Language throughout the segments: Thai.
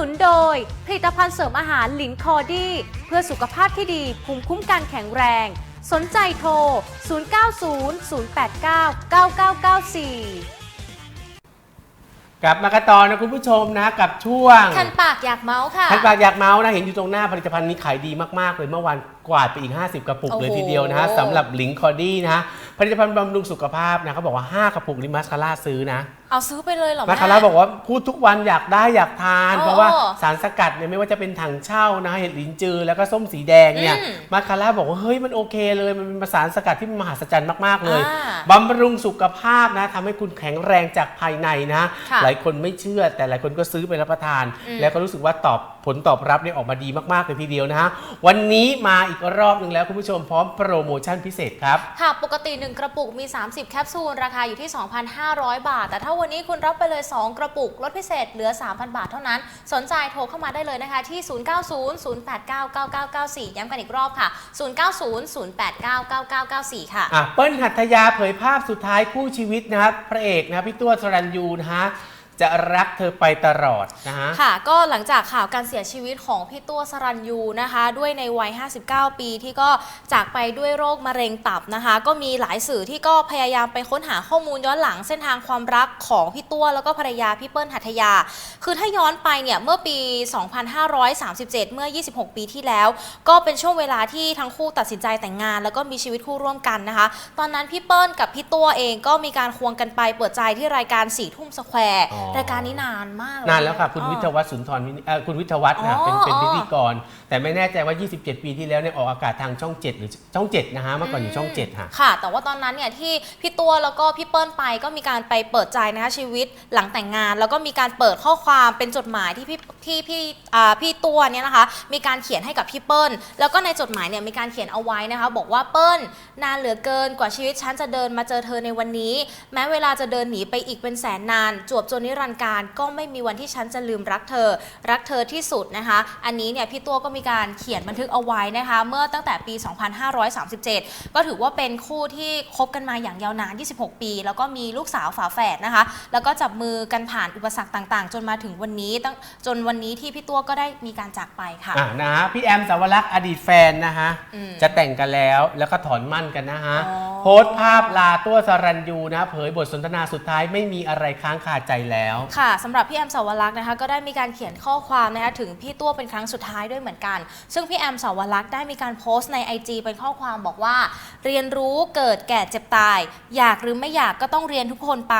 นุนโดย ผลิตภัณฑ์เสริมอาหารหลินคอดี้ เพื่อสุขภาพที่ดีภูมิคุ้มกันแข็งแรง สนใจโทร 0900899994กลับมากันต่อนะคุณผู้ชมนะกับช่วงคันปากอยากเมาส์ค่ะท่านปากอยากเมาส์นะเห็นอยู่ตรงหน้าผลิตภัณฑ์นี้ขายดีมากๆเลยเมื่อวานกวาดไปอีก 50 กระปุกโอ้โหเลยทีเดียวนะฮะสำหรับลิงคอดี้นะฮะผลิตภัณฑ์บำรุงสุขภาพนะเขาบอกว่า 5 กระปุกนี้มัสคาร่าซื้อนะ เอาซื้อไปเลยเหรอมาแม่คาร่าบอกว่าพูดทุกวันอยากได้อยากทานอ๋อเพราะว่าสารสกัดเนี่ยไม่ว่าจะเป็นถังเช่านะเห็ดลินจือแล้วก็ส้มสีแดงเนี่ยอืมมาคาร่าบอกว่าเฮ้ยมันโอเคเลยมันเป็นสารสกัดที่มหัศจรรย์มากๆเลยอ่าบำรุงสุขภาพนะทำให้คุณแข็งแรงจากภายในนะ ค่ะหลายคนไม่เชื่อแต่หลายคนก็ซื้อไปรับประทาน อืม แล้วก็รู้สึกว่าตอบผลตอบรับเนี่ยออกมาดีมากๆเลยทีเดียวนะฮะวันนี้มาอีกรอบหนึ่งแล้วคุณผู้ชมพร้อมโปรโมชั่นพิเศษครับ ค่ะ ปกติ 1 กระปุกมี 30 แคปซูล ราคาอยู่ที่ 2,500 บาท แต่ถ้าวันนี้คุณรับไปเลย 2 กระปุกลดพิเศษเหลือ 3,000 บาทเท่านั้น สนใจโทรเข้ามาได้เลยนะคะที่ 0900899994 ย้ำกันอีกรอบค่ะ 0900899994 ค่ะ อะเปิ้ลหัตถยาเผยภาพสุดท้ายคู่ชีวิตนะครับพระเอกนะพี่ตัวสรัญยูนะฮะ จะรักเธอไปตลอดนะฮะ ค่ะ ก็หลังจากข่าวการเสียชีวิตของพี่ตัวสรัญยูนะคะ ด้วยในวัย 59 ปีที่ก็จากไปด้วยโรคมะเร็งตับนะคะ ก็มีหลายสื่อที่ก็พยายามไปค้นหาข้อมูลย้อนหลังเส้นทางความรักของพี่ตัวแล้วก็ภรรยาพี่เปิ้ลหัตถยา คือถ้าย้อนไปเนี่ยเมื่อปี 2537 เมื่อ 26 ปีที่แล้ว ก็เป็นช่วงเวลาที่ทั้งคู่ตัดสินใจแต่งงาน แล้วก็มีชีวิตคู่ร่วมกันนะคะ ตอนนั้นพี่เปิ้ลกับพี่ตัวเองก็มีการควงกันไปเปิดใจที่รายการสี่ทุ่มสแควร์อ๋อรายการนี้นานมากเยนานแล้วค่ะ คุณอ๋อวิทยาวัฒน์สุนทรวินิเอ่อคุณวิทยาวัฒน์นะอ๋อเป็นเป็นอ๋อพิธีกร แต่ไม่แน่ใจว่า 27 ปีที่แล้วเนี่ยออกอากาศทางช่อง 7 หรือช่อง 7 นะฮะเมื่อก่อนอยู่ช่อง 7 ค่ะ ค่ะ แต่ว่าตอนนั้นเนี่ยที่พี่ตัวแล้วก็พี่เปิ้ลไปก็มีการไปเปิดใจนะคะชีวิตหลังแต่งงาน แล้วก็มีการเปิดข้อความเป็นจดหมายที่พี่ที่พี่อ่าพี่ตัวเนี่ยนะคะ มีการเขียนให้กับพี่เปิ้ลแล้วก็ในจดหมายเนี่ยมีการเขียนเอาไว้นะคะ บอกว่าเปิ้ลนานเหลือเกินกว่าชีวิตฉันจะเดินมาเจอเธอในวันนี้ แม้เวลาจะเดินหนีไปอีกเป็นแสนนาน จวบจนนิรันดร์การก็ไม่มีวันที่ฉันจะลืมรักเธอ รักเธอที่สุดนะคะ อันนี้เนี่ยพี่ตัวก็มีการเขียนบันทึกเอาไว้นะคะ เมื่อตั้งแต่ปี 2537 ก็ถือว่าเป็นคู่ที่คบกันมาอย่างยาวนาน 26 ปี แล้วก็มีลูกสาวฝาแฝดนะคะ แล้วก็จับมือกันผ่านอุปสรรคต่างๆ จนมาถึงวันนี้ตั้งจนวันนี้ที่พี่ตัวก็ได้มีการจากไปค่ะ อะนะฮะพี่แอมสาวรักษ์อดีตแฟนนะฮะอืมจะแต่งกันแล้วแล้วก็ถอนมั่นกันนะฮะอ๋อ โพสต์ภาพลาตัวสรัญยูนะเผยบทสนทนาสุดท้ายไม่มีอะไรค้างคาใจแล้วค่ะสำหรับพี่แอมสาวรักษ์นะคะก็ได้มีการเขียนข้อความนะคะถึงพี่ตัวเป็นครั้งสุดท้ายด้วยเหมือนกัน ซึ่งพี่แอมสาวรักษ์ได้มีการโพสต์ใน IG เป็นข้อความบอกว่า เรียนรู้เกิดแก่เจ็บตาย อยากหรือไม่อยากก็ต้องเรียนทุกคนไป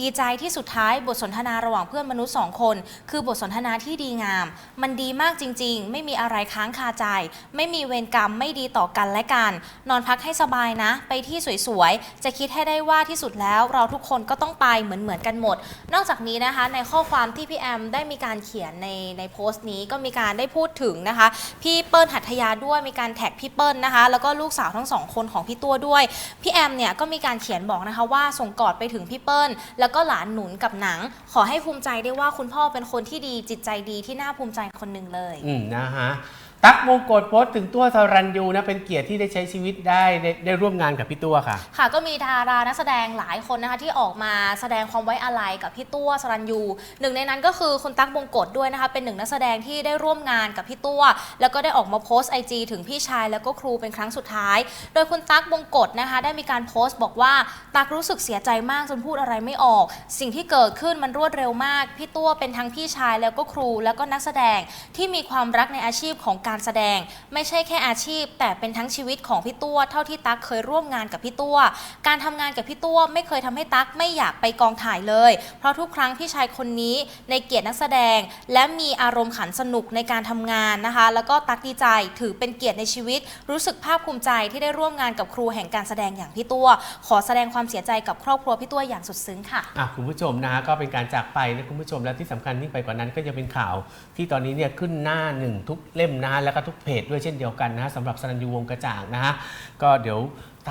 ดีใจที่สุดท้ายบทสนทนาระหว่างเพื่อนมนุษย์สองคน คือบทสนทนาที่ดีงาม มันดีมากจริง ๆ ไม่มีอะไรค้างคาใจ ไม่มีเวรกรรมไม่ดีต่อกันและกัน นอนพักให้สบายนะ ไปที่สวยๆจะคิดให้ได้ว่าที่สุดแล้วเราทุกคนก็ต้องไปเหมือนๆกันหมด นอกจากนี้นะคะในข้อความที่พี่แอมได้มีการเขียนในในโพสต์นี้ก็มีการได้พูดถึงนะคะ พี่เปิ้ลหัตถยาด้วยมีการแท็กพี่เปิ้ลนะคะ แล้วก็ลูกสาวทั้งสองคนของพี่ตัวด้วย พี่แอมเนี่ยก็มีการเขียนบอกนะคะว่าส่งกอดไปถึงพี่เปิ้ล แล้วก็หลานหนุนกับหนัง ขอให้ภูมิใจได้ว่าคุณพ่อเป็นคนที่ดีจิตใจดีที่น่าภูมิใจคนหนึ่งเลย อืมนะฮะ ตั๊กมงกฎโพสต์ถึงตัวสรัญยูนะเป็นเกียรติที่ได้ใช้ชีวิตได้ได้ได้ร่วมงานกับพี่ตัวค่ะ ค่ะก็มีดารานักแสดงหลายคนนะคะที่ออกมาแสดงความไว้อาลัยกับพี่ตัวสรัญยูหนึ่งในนั้นก็คือคุณตั๊กบงกฎด้วยนะคะเป็นหนึ่งนักแสดงที่ได้ร่วมงานกับพี่ตัว แล้วก็ได้ออกมาโพสต์ไอจถึงพี่ชายแล้วก็ครูเป็นครั้งสุดท้าย โดยคุณตั๊กบงกฎนะคะได้มีการโพสต์บอกว่าตั๊กรู้สึกเสียใจมากจนพูดอะไรไม่ออก สิ่งที่เกิดขึ้นมันรวดเร็วมากพี่ตัวเป็นทั้งพี่ชายแล้วก็ครู แล้วก็นักแสดงที่มีความรักในอาชีพของการการแสดง ไม่ใช่แค่อาชีพ แต่เป็นทั้งชีวิตของพี่ตัว เท่าที่ตั๊กเคยร่วมงานกับพี่ตัว การทำงานกับพี่ตัวไม่เคยทำให้ตั๊กไม่อยากไปกองถ่ายเลย เพราะทุกครั้งพี่ชายคนนี้ในเกียรตินักแสดง และมีอารมณ์ขันสนุกในการทำงานนะคะ แล้วก็ตั๊กดีใจถือเป็นเกียรติในชีวิต รู้สึกภาคภูมิใจที่ได้ร่วมงานกับครูแห่งการแสดงอย่างพี่ตัว ขอแสดงความเสียใจกับครอบครัวพี่ตัวอย่างสุดซึ้งค่ะะคุณผู้ชมนะก็เป็นการจากไปนะคุณผู้ชมและที่สำคัญยิ่งไปกว่านั้นก็จะเป็นข่าว ที่ตอนนี้เนี่ยขึ้นหน้าหนึ่งทุกเล่มนะแล้วก็ทุกเพจด้วยเช่นเดียวกันนะสำหรับสรัญยูวงกระจ่างนะฮะก็เดี๋ยว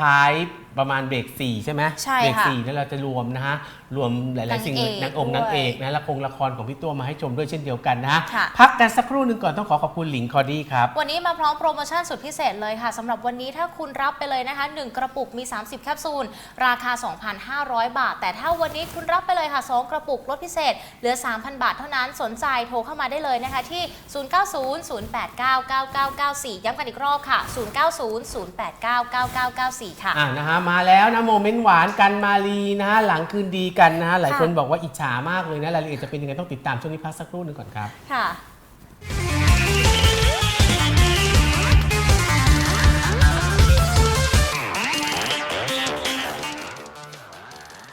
ท้ายประมาณเบรกสี่ใช่ไหมใช่เบรกค่ะสี่แล้วเราจะรวมนะฮะ รวมหลายๆสิ่งนางเอกนางองค์ด้วยนางเอกนะละครละครของพี่ตัวมาให้ชมด้วยเช่นเดียวกันนะค่ะ พักกันสักครู่หนึ่งก่อนต้องขอขอบคุณหลิงคอดี้ครับ วันนี้มาพร้อมโปรโมชั่นสุดพิเศษเลยค่ะสำหรับวันนี้ถ้าคุณรับไปเลยนะคะ 1 กระปุกมี 30 แคปซูล ราคา 2,500 บาท แต่ถ้าวันนี้คุณรับไปเลยค่ะ 2 กระปุกลดพิเศษ เหลือ 3,000 บาทเท่านั้นสนใจโทรเข้ามาได้เลยนะคะที่ 0900899994 ย้ำกันอีกรอบค่ะ0900899994ค่ะ อ่านะฮะมาแล้วนะโมเมนต์หวานกันมาลีนะฮะหลังคืนดีกันนะฮะหลายค่ะคนบอกว่าอิจฉามากเลยนะรายละเอียดจะเป็นยังไงต้องติดตามช่วงนี้พักสักครู่หนึ่งก่อนครับ ค่ะ